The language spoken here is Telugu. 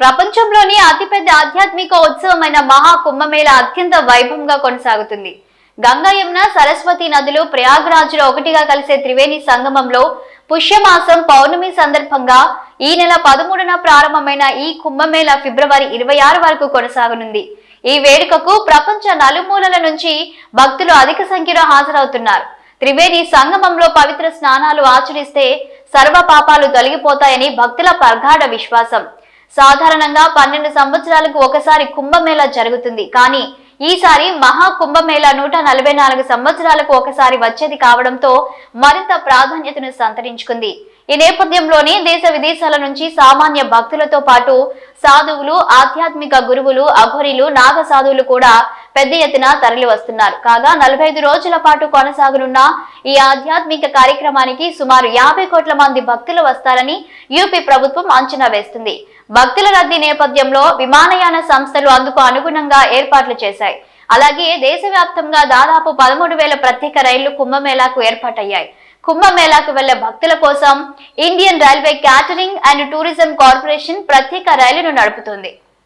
ప్రపంచంలోని అతిపెద్ద ఆధ్యాత్మిక ఉత్సవమైన మహా కుంభమేళ అత్యంత వైభవంగా కొనసాగుతుంది. గంగా యమున సరస్వతి నదులు ప్రయాగ్రాజ్లో ఒకటిగా కలిసే త్రివేణి సంగమంలో పుష్యమాసం పౌర్ణమి సందర్భంగా ఈ నెల పదమూడున ప్రారంభమైన ఈ కుంభమేళ ఫిబ్రవరి ఇరవై ఆరు వరకు కొనసాగనుంది. ఈ వేడుకకు ప్రపంచ నలుమూలల నుంచి భక్తులు అధిక సంఖ్యలో హాజరవుతున్నారు. త్రివేణి సంగమంలో పవిత్ర స్నానాలు ఆచరిస్తే సర్వ పాపాలు తొలగిపోతాయని భక్తుల ప్రగాఢ విశ్వాసం. సాధారణంగా పన్నెండు సంవత్సరాలకు ఒకసారి కుంభమేళ జరుగుతుంది. కానీ ఈసారి మహా కుంభమేళా నూట నలభై నాలుగు సంవత్సరాలకు ఒకసారి వచ్చేది కావడంతో మరింత ప్రాధాన్యతను సంతరించుకుంది. ఈ నేపథ్యంలోనే దేశ విదేశాల నుంచి సామాన్య భక్తులతో పాటు సాధువులు ఆధ్యాత్మిక గురువులు అఘోరీలు నాగ సాధువులు కూడా పెద్ద ఎత్తున తరలి వస్తున్నారు కాగా నలభై ఐదు రోజుల పాటు కొనసాగనున్న ఈ ఆధ్యాత్మిక కార్యక్రమానికి సుమారు యాభై కోట్ల మంది భక్తులు వస్తారని యూపీ ప్రభుత్వం అంచనా వేస్తుంది. భక్తుల రద్దీ నేపథ్యంలో విమానయాన సంస్థలు అందుకు అనుగుణంగా ఏర్పాట్లు చేశాయి. అలాగే దేశవ్యాప్తంగా దాదాపు పదమూడు వేల ప్రత్యేక రైళ్ళు కుంభమేళాకు ఏర్పాటయ్యాయి. కుంభమేళాకు వెళ్ళే భక్తుల కోసం Indian Railway Catering and Tourism Corporation ప్రత్యేక రైలును నడుపుతుంది.